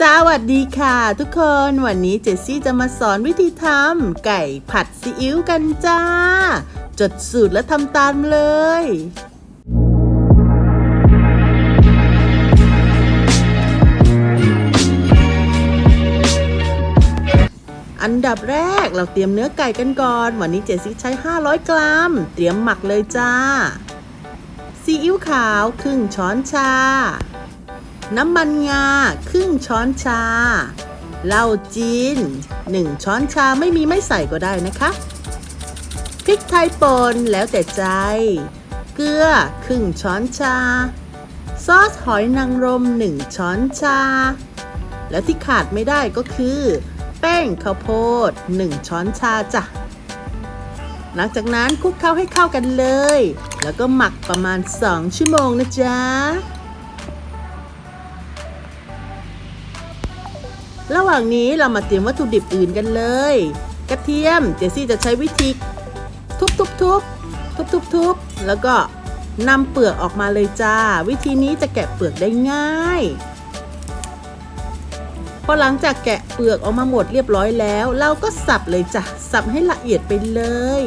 สวัสดีค่ะทุกคนวันนี้เจสซี่จะมาสอนวิธีทำไก่ผัดซีอิ๊วกันจ้า จดสูตรและทำตามเลย อันดับแรกเราเตรียมเนื้อไก่กันก่อน วันนี้เจสซี่ใช้ 500 กรัม เตรียมหมักเลยจ้าซีอิ๊วขาวครึ่งช้อนชา น้ำมันงาครึ่งช้อนชา เหล้าจีน 1 ช้อนชาไม่มีไม่ใส่ก็ได้นะคะ พริกไทยป่นแล้วแต่ใจ เกลือครึ่งช้อนชา ซอสหอยนางรม 1 ช้อนชา แล้วที่ขาดไม่ได้ก็คือ แป้งข้าวโพด 1 ช้อนชาจ้ะหลังจากนั้นคลุกเคล้าให้เข้ากันเลย แล้วก็หมักประมาณ 2 ชั่วโมงนะจ๊ะ ระหว่างนี้เรามาเตรียมวัตถุดิบอื่นกันเลย กระเทียมเจสซี่จะใช้วิธีทุบทุบทุบทุบทุบทุบแล้วก็นำเปลือกออกมาเลยจ้า วิธีนี้จะแกะเปลือกได้ง่ายพอหลังจากแกะเปลือกออกมาหมดเรียบร้อยแล้ว เราก็สับเลยจ้ะ สับให้ละเอียดไปเลย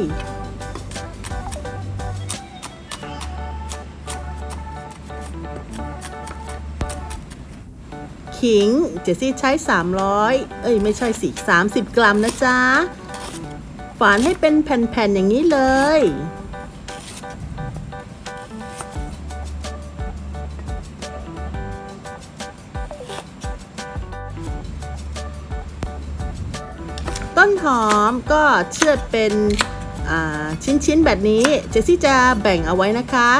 ขิง เจสซี่ใช้ 300 เอ้ยไม่ใช่สิ30 กรัมนะจ๊ะ ฝานให้เป็นแผ่นๆ อย่างนี้เลย ต้นหอมก็เชือดเป็นชิ้นๆ แบบนี้ เจสซี่จะแบ่งเอาไว้นะคะ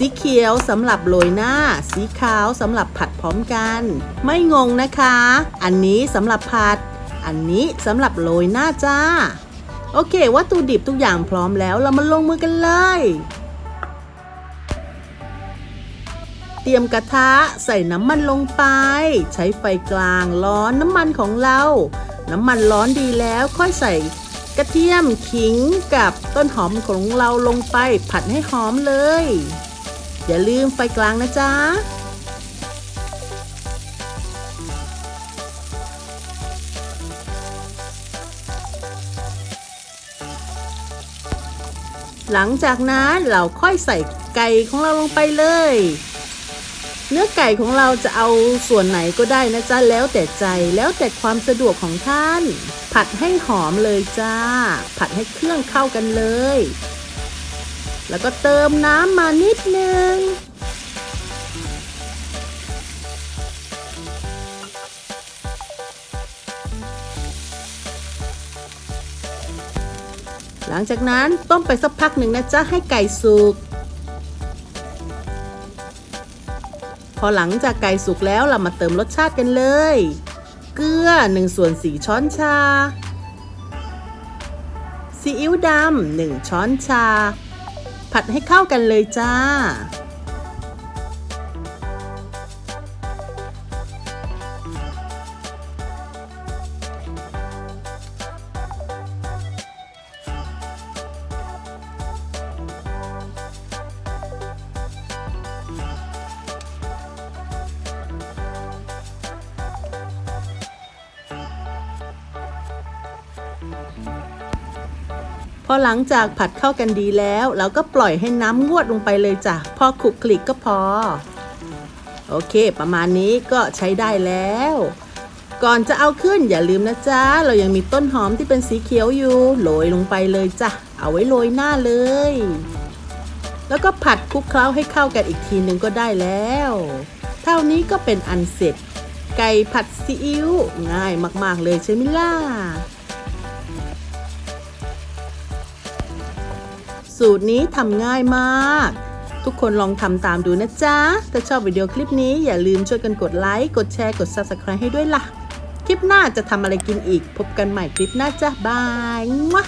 สีเขียวสำหรับโรยหน้า สีขาวสำหรับผัดพร้อมกัน ไม่งงนะคะ อันนี้สำหรับผัด อันนี้สำหรับโรยหน้าจ้า โอเค วัตถุดิบทุกอย่างพร้อมแล้วเรามาลงมือกันเลย เตรียมกระทะใส่น้ำมันลงไป ใช้ไฟกลางร้อนน้ำมันของเรา น้ำมันร้อนดีแล้วค่อยใส่กระเทียมขิงกับต้นหอมของเราลงไปผัดให้หอมเลย อย่าลืมไฟกลางนะจ๊ะ หลังจากนั้นเราค่อยใส่ไก่ของเราลงไปเลย เนื้อไก่ของเราจะเอาส่วนไหนก็ได้นะจ๊ะ แล้วแต่ใจแล้วแต่ความสะดวกของท่าน ผัดให้หอมเลยจ้า ผัดให้เครื่องเข้ากันเลย แล้วก็เติมน้ำมานิดนึง หลังจากนั้นต้มไปสักพักหนึ่งนะจ๊ะ ให้ไก่สุก พอหลังจากไก่สุกแล้วเรามาเติมรสชาติกันเลย เกลือ1ส่วน4ช้อนชาซีอิ๊วดำ1ช้อนชา ผัดให้เข้ากันเลยจ้า พอหลังจากผัดเข้ากันดีแล้ว เราก็ปล่อยให้น้ำงวดลงไปเลยจ้ะพอขลุกคลิกก็พอ โอเค ประมาณนี้ก็ใช้ได้แล้ว ก่อนจะเอาขึ้นอย่าลืมนะจ๊ะ เรายังมีต้นหอมที่เป็นสีเขียวอยู่โรยลงไปเลยจ้ะเอาไว้โรยหน้าเลย แล้วก็ผัดคลุกเคล้าให้เข้ากันอีกทีนึงก็ได้แล้ว เท่านี้ก็เป็นอันเสร็จ ไก่ผัดซีอิ๊วง่ายมาก ๆ เลยใช่ไหมล่ะ สูตรนี้ทำง่ายมาก ทุกคนลองทำตามดูนะจ๊ะ ถ้าชอบวิดีโอคลิปนี้อย่าลืมช่วยกันกดไลค์ กดแชร์ กด Subscribe ให้ด้วยล่ะ คลิปหน้าจะทำอะไรกินอีก พบกันใหม่คลิปหน้าจ้ะบายมั่ว